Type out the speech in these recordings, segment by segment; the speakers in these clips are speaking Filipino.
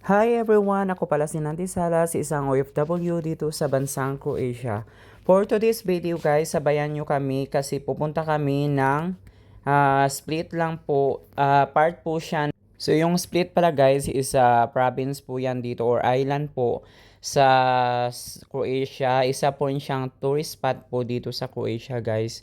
Hi everyone! Ako pala si Nanti Salas, isang OFW dito sa bansang Croatia. For today's video guys, sabayan nyo kami kasi pupunta kami ng ah, split lang po. Ah, part po siya. So yung split pala guys is a province po yan dito or island po sa Croatia. Isa po siyang tourist spot po dito sa Croatia guys.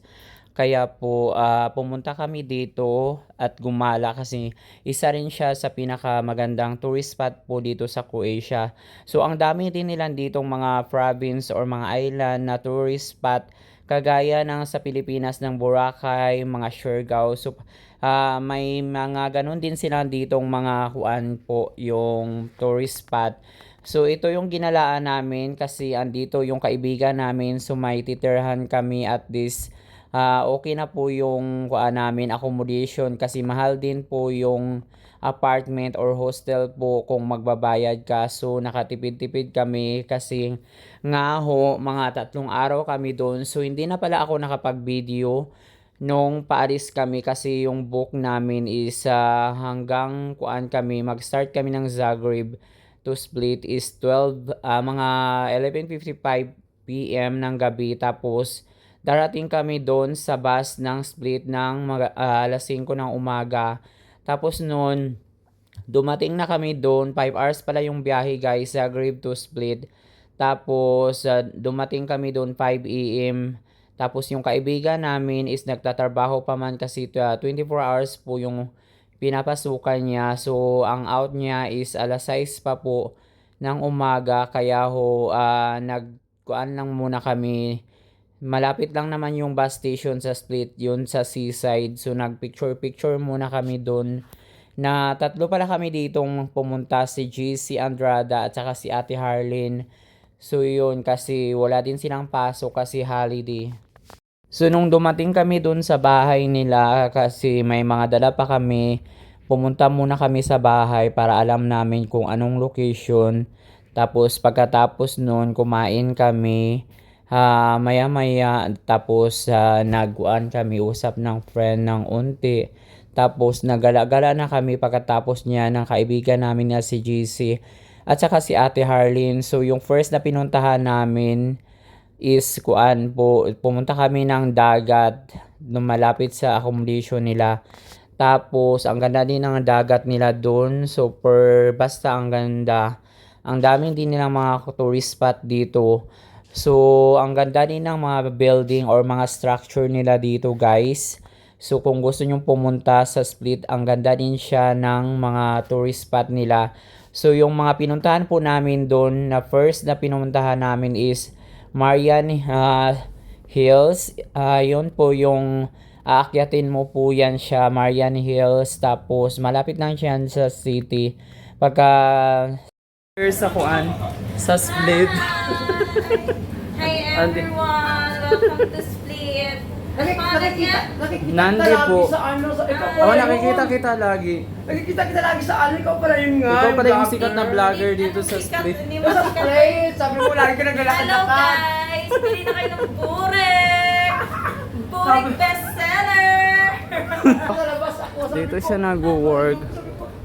Kaya po ah, pumunta kami dito at gumala kasi isa rin siya sa pinakamagandang tourist spot po dito sa Croatia. So ang dami din nila ditong mga province or mga island na tourist spot kagaya ng sa Pilipinas ng Boracay, mga Siargao. So ah, may mga ganun din sila ditong mga kuan po yung tourist spot. So ito yung ginalaan namin kasi andito yung kaibigan namin so may titirhan kami at this ah okay na po yung kuan namin accommodation kasi mahal din po yung apartment or hostel po kung magbabayad ka. So nakatipid-tipid kami kasi nga ho mga tatlong araw kami doon. So hindi na pala ako nakapag-video nung paalis kami kasi yung book namin is ah, hanggang kuan kami mag-start kami ng Zagreb to Split is 12 ah, mga 11:55 PM ng gabi tapos darating kami doon sa bus ng Split ng ah, alas 5 ng umaga. Tapos noon, dumating na kami doon. 5 hours pala yung biyahe guys, Zagreb to Split. Tapos ah, dumating kami doon 5 AM. Tapos yung kaibigan namin is nagtatrabaho pa man kasi ah, 24 hours po yung pinapasukan niya. So ang out niya is alas 6 pa po ng umaga. Kaya ho ah, nagkuan lang muna kami Malapit lang naman yung bus station sa Split, yun sa seaside. So nagpicture-picture muna kami doon. Na tatlo pala kami ditong pumunta si G, si Andrada at saka si Ate Harlin. So yun kasi wala din silang pasok kasi holiday. So nung dumating kami doon sa bahay nila kasi may mga dala pa kami, pumunta muna kami sa bahay para alam namin kung anong location. Tapos pagkatapos noon kumain kami. Ah, maya-maya tapos ah, nagkuan kami usap ng friend ng unti. Tapos nagala-gala na kami pagkatapos niya ng kaibigan namin na si GC at saka si Ate Harlin. So yung first na pinuntahan namin is kuan po pumunta kami ng dagat malapit sa accommodation nila. Tapos ang ganda din ng dagat nila doon. Super basta ang ganda. Ang dami din nilang mga tourist spot dito. So, ang ganda din ng mga building or mga structure nila dito, guys. So, kung gusto nyong pumunta sa Split, ang ganda din siya ng mga tourist spot nila. So, yung mga pinuntahan po namin doon, na first na pinuntahan namin is Marian ah, Hills. Ah, yun po yung aakyatin mo po yan siya, Marian Hills. Tapos, malapit lang siya sa city. Pagka sa kuan sa split. Hi Andi- everyone! Welcome to Split! Ang Nakik- pangalan niya? Nakikita, nakikita Nandi kita lagi po. sa ano, sa, ikaw pala Oh, yun. nakikita kita lagi. Nakikita kita lagi sa ano, ikaw pala yun nga. Ikaw pala yung sikat na vlogger dito sa split. Hindi mo Sa sikat. sabi mo lagi ka Hello naglalakad-lakad. guys! Bili na kayo ng Burek! Burek bestseller! Sa labas ako, sabi Dito ko, siya nag-work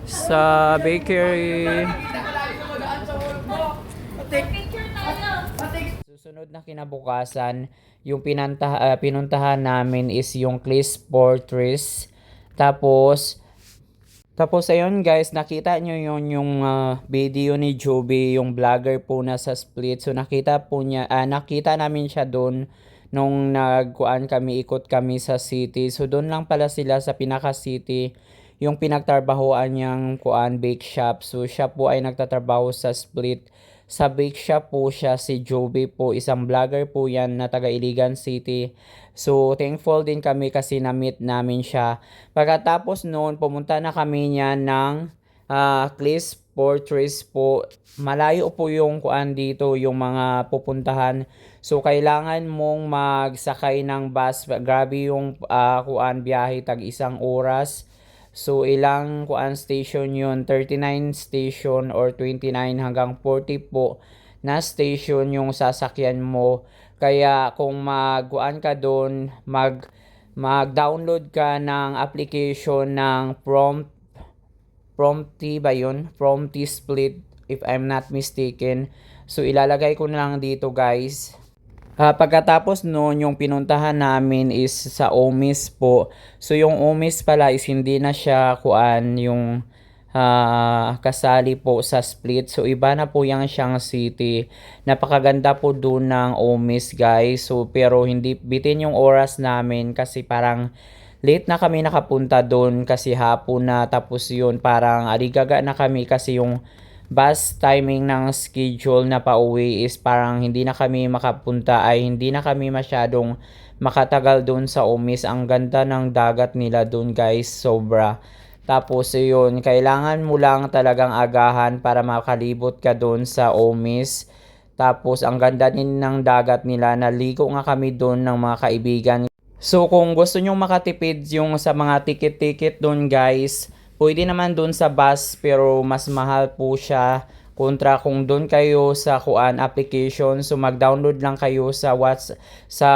sa bakery. Nakikita ka lagi na magaan sa work mo. Patik, Picture tayo! patik. Susunod na kinabukasan, yung pinanta, ah, pinuntahan namin is yung Clis Fortress. Tapos, tapos ayun guys, nakita nyo yun yung ah, video ni Joby, yung vlogger po na sa Split. So nakita po niya, ah, nakita namin siya doon nung nagkuan kami, ikot kami sa city. So doon lang pala sila sa pinaka city yung pinagtrabahoan niyang kuan bake shop. So siya po ay nagtatrabaho sa Split. Sa bake shop po siya si Joby po, isang vlogger po yan na taga Iligan City. So thankful din kami kasi na-meet namin siya. Pagkatapos noon, pumunta na kami niya ng ah Clis Fortress po. Malayo po yung kuan dito, yung mga pupuntahan. So kailangan mong magsakay ng bus. Grabe yung ah, kuan biyahe tag isang oras. So ilang kuan station yun? 39 station or 29 hanggang 40 po na station yung sasakyan mo. Kaya kung magkuan ka doon, mag mag-download ka ng application ng prompt Prompty ba yun? Prompty split if I'm not mistaken. So ilalagay ko na lang dito guys. Ah, pagkatapos noon, yung pinuntahan namin is sa Omis po. So yung Omis pala is hindi na siya kuan yung ah, kasali po sa split. So iba na po yung siyang city. Napakaganda po doon ng Omis guys. So pero hindi bitin yung oras namin kasi parang late na kami nakapunta doon kasi hapon na tapos yun parang arigaga na kami kasi yung bus timing ng schedule na pauwi is parang hindi na kami makapunta ay hindi na kami masyadong makatagal doon sa Umis. Ang ganda ng dagat nila doon guys, sobra. Tapos yun, kailangan mo lang talagang agahan para makalibot ka doon sa Umis. Tapos ang ganda din ng dagat nila, naligo nga kami doon ng mga kaibigan So kung gusto nyong makatipid yung sa mga ticket-ticket doon guys, pwede naman doon sa bus pero mas mahal po siya kontra kung doon kayo sa kuan application. So mag-download lang kayo sa what's sa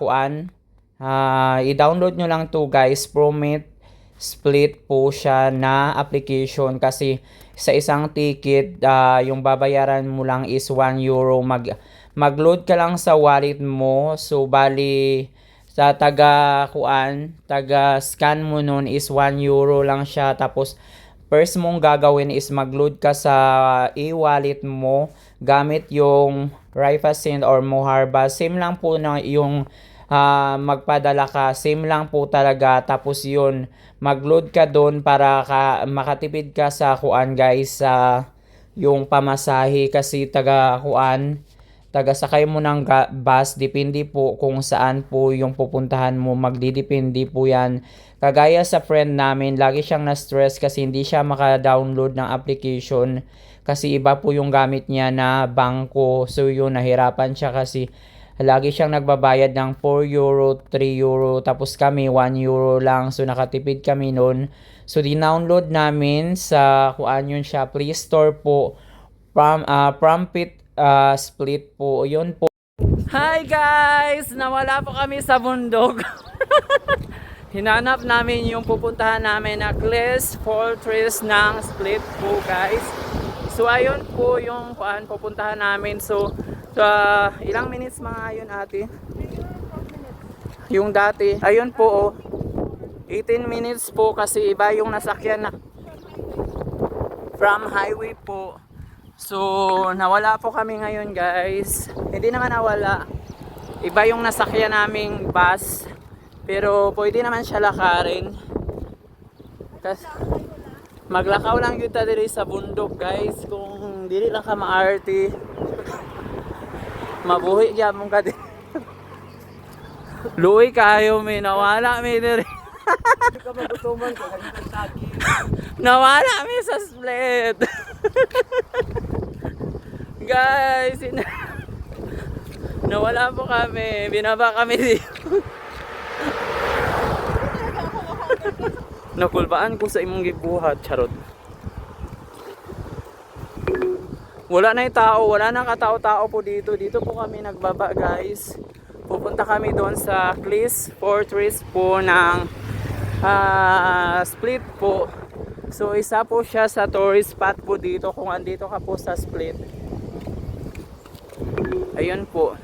kuan. Ah, i-download nyo lang to guys. Promit split po siya na application kasi sa isang ticket ah, yung babayaran mo lang is 1 euro. Mag mag-load ka lang sa wallet mo. So bali sa taga kuan, taga scan mo nun is 1 euro lang siya tapos first mong gagawin is mag-load ka sa e-wallet mo gamit yung Raifasen or Moharba. Same lang po na yung ah, magpadala ka. Same lang po talaga. Tapos yun, mag-load ka doon para ka, makatipid ka sa kuan guys sa yung pamasahe kasi taga kuan taga-sakay mo ng bus, depende po kung saan po yung pupuntahan mo, magdidepende po yan. Kagaya sa friend namin, lagi siyang na-stress kasi hindi siya maka-download ng application kasi iba po yung gamit niya na bangko. So yun, nahirapan siya kasi lagi siyang nagbabayad ng 4 euro, 3 euro, tapos kami 1 euro lang. So nakatipid kami noon. So dinownload namin sa kuan yun siya, Play Store po from uh, Prompit uh, split po. Yun po. Hi guys! Nawala po kami sa bundok. Hinanap namin yung pupuntahan namin na Cliffs Fortress ng split po guys. So ayun po yung kuan pupuntahan namin. So sa ilang minutes mga yun ate? Yung dati. Ayun po oh. 18 minutes po kasi iba yung nasakyan na from highway po. So, nawala po kami ngayon guys. Hindi naman nawala. Iba yung nasakyan naming bus. Pero pwede naman siya lakarin. Kasi maglakaw lang yun diri sa bundok guys. Kung dili lang ka maarte. Mabuhi gyapon ka din. Luwi kayo may nawala may diri. Nawala may sa split. Guys, ina- nawala po kami. Binaba kami dito. Nakulbaan ko sa imong gibuhat, charot. Wala na tao, wala nang katao-tao po dito. Dito po kami nagbaba, guys. Pupunta kami doon sa Cliffs Fortress po ng ah, Split po. So isa po siya sa tourist spot po dito kung andito ka po sa Split. Ayun po.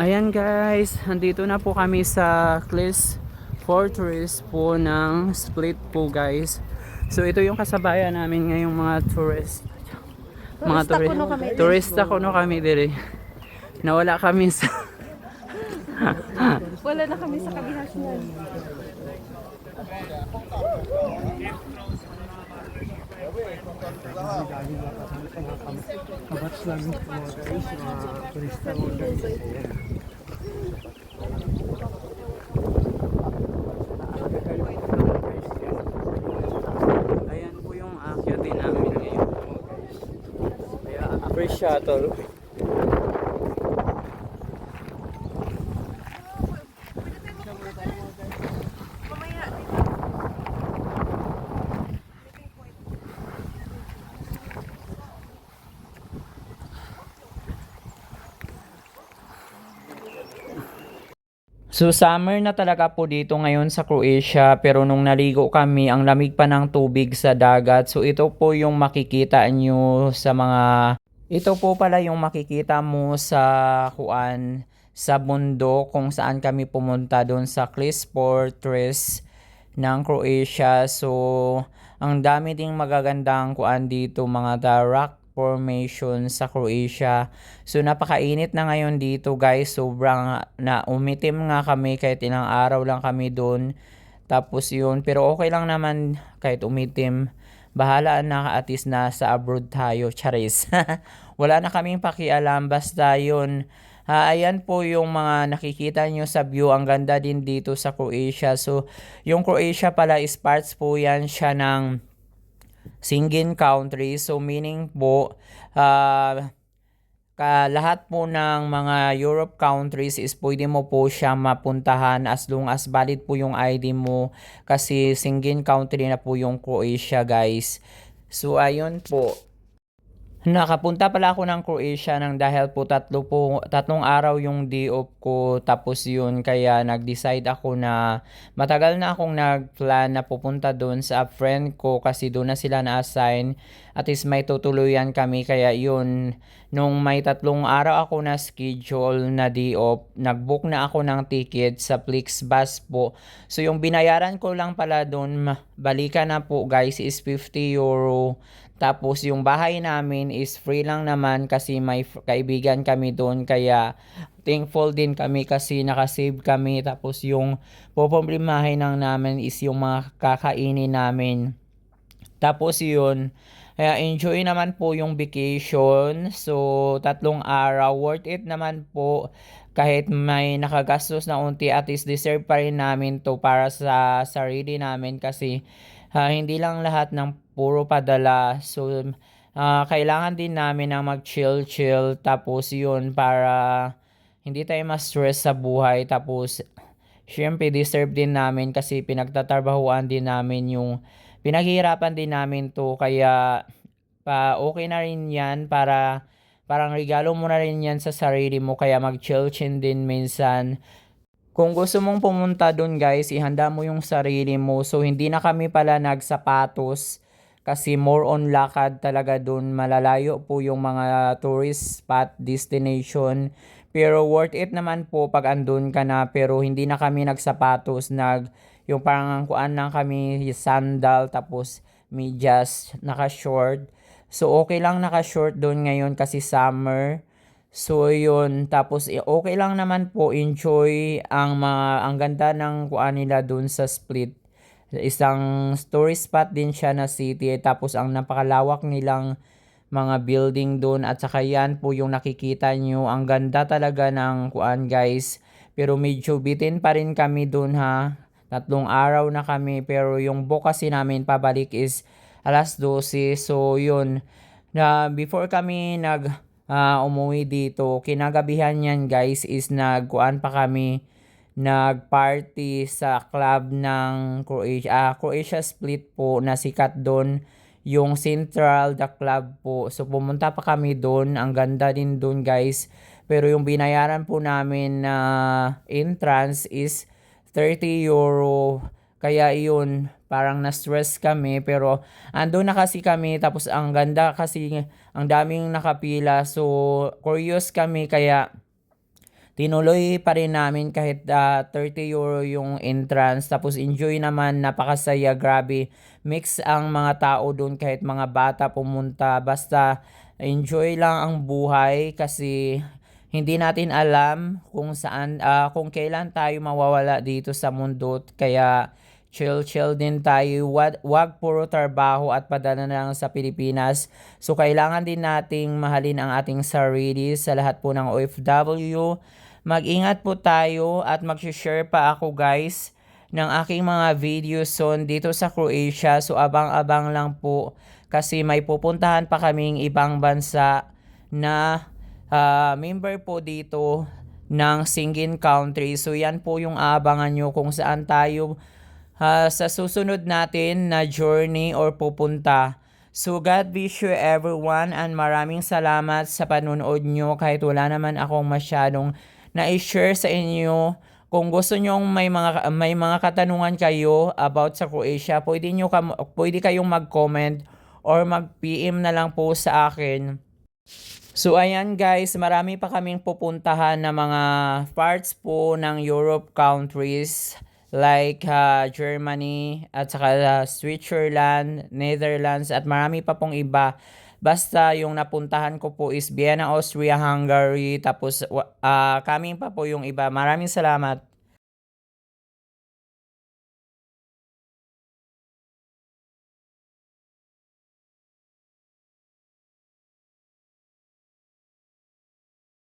Ayan guys, andito na po kami sa Cliffs Fortress po ng Split po guys. So ito yung kasabayan namin ngayong mga tourist. Mga tourist. Turista kuno kami dire. Nawala kami sa Wala na kami sa kabihas niyan. Kabats lang mga guys, mga turista mo guys. Ayan po yung akyatin namin ngayon. Kaya free shuttle. So summer na talaga po dito ngayon sa Croatia pero nung naligo kami ang lamig pa ng tubig sa dagat. So ito po yung makikita nyo sa mga ito po pala yung makikita mo sa kuan sa bundok kung saan kami pumunta doon sa Klis Fortress ng Croatia. So ang dami ding magagandang kuan dito mga rock formation sa Croatia. So napakainit na ngayon dito guys. Sobrang na umitim nga kami kahit ilang araw lang kami doon. Tapos yun, pero okay lang naman kahit umitim. Bahala na at least na sa abroad tayo, charis. Wala na kaming pakialam basta yun. Ah, ayan po yung mga nakikita nyo sa view. Ang ganda din dito sa Croatia. So, yung Croatia pala is parts po yan siya ng Schengen country. So meaning po ah, ka lahat po ng mga Europe countries is pwede mo po siya mapuntahan as long as valid po yung ID mo kasi Schengen country na po yung Croatia guys. So ayun po. Nakapunta pala ako ng Croatia nang dahil po tatlo po tatlong araw yung day off ko tapos yun kaya nag-decide ako na matagal na akong nag-plan na pupunta doon sa friend ko kasi doon na sila na-assign. At least may tutuluyan kami kaya yun nung may tatlong araw ako na schedule na day off nag-book na ako ng ticket sa Flixbus po. So yung binayaran ko lang pala doon balikan na po guys is 50 euro tapos yung bahay namin is free lang naman kasi may kaibigan kami doon kaya thankful din kami kasi nakasave kami tapos yung poproblemahin lang namin is yung mga kakainin namin. Tapos yun, kaya enjoy naman po yung vacation. So, tatlong araw. Worth it naman po. Kahit may nakagastos na unti, at least deserve pa rin namin to para sa sarili namin kasi ah, hindi lang lahat ng puro padala. So, ah, kailangan din namin na mag-chill-chill. Tapos yun, para hindi tayo ma-stress sa buhay. Tapos, syempre, deserve din namin kasi pinagtatrabahuan din namin yung pinaghihirapan din namin to kaya pa okay na rin yan para parang regalo mo na rin yan sa sarili mo kaya mag-chill chin din minsan kung gusto mong pumunta doon guys ihanda mo yung sarili mo so hindi na kami pala nagsapatos kasi more on lakad talaga doon malalayo po yung mga tourist spot destination. Pero worth it naman po pag andun ka na. Pero hindi na kami nagsapatos. Nag yung parang kuan lang kami sandal tapos medyas naka short so okay lang naka short doon ngayon kasi summer. So yun. Tapos eh, okay lang naman po. Enjoy ang mga ang ganda ng kuan nila doon sa split isang tourist spot din siya na city tapos ang napakalawak nilang mga building doon at saka yan po yung nakikita nyo. Ang ganda talaga ng kuan guys. Pero medyo bitin pa rin kami doon ha? Tatlong araw na kami pero yung book kasi namin pabalik is alas 12 so yun. Na before kami nag ah, umuwi dito kinagabihan yan guys is nagkuan pa kami nagparty sa club ng Croatia ah, Croatia Split po na sikat doon yung Central the Club po so pumunta pa kami doon ang ganda din doon guys pero yung binayaran po namin na entrance is 30 euro. Kaya yun, parang na-stress kami. Pero ando na kasi kami. Tapos ang ganda kasi, ang daming nakapila. So, curious kami. Kaya tinuloy pa rin namin kahit ah, 30 euro yung entrance. Tapos enjoy naman, napakasaya, grabe. Mix ang mga tao doon kahit mga bata pumunta. Basta enjoy lang ang buhay kasi hindi natin alam kung saan ah, kung kailan tayo mawawala dito sa mundo kaya chill chill din tayo. Wag, wag puro trabaho at padala na lang sa Pilipinas. So kailangan din nating mahalin ang ating sarili sa lahat po ng OFW mag-ingat po tayo at mag-share pa ako guys ng aking mga videos soon dito sa Croatia. So abang-abang lang po kasi may pupuntahan pa kaming ibang bansa na ah, member po dito ng Singin Country. So yan po yung aabangan nyo kung saan tayo ah, sa susunod natin na journey or pupunta. So God bless you everyone and maraming salamat sa panunood nyo kahit wala naman akong masyadong na-share sa inyo kung gusto nyo may mga may mga katanungan kayo about sa Croatia, pwede kam, pwede kayong mag-comment or mag-PM na lang po sa akin. So ayan guys, marami pa kaming pupuntahan na mga parts po ng Europe countries like uh, Germany at saka uh, Switzerland, Netherlands at marami pa pong iba. Basta yung napuntahan ko po is Vienna, Austria, Hungary, tapos uh, coming pa po yung iba. Maraming salamat.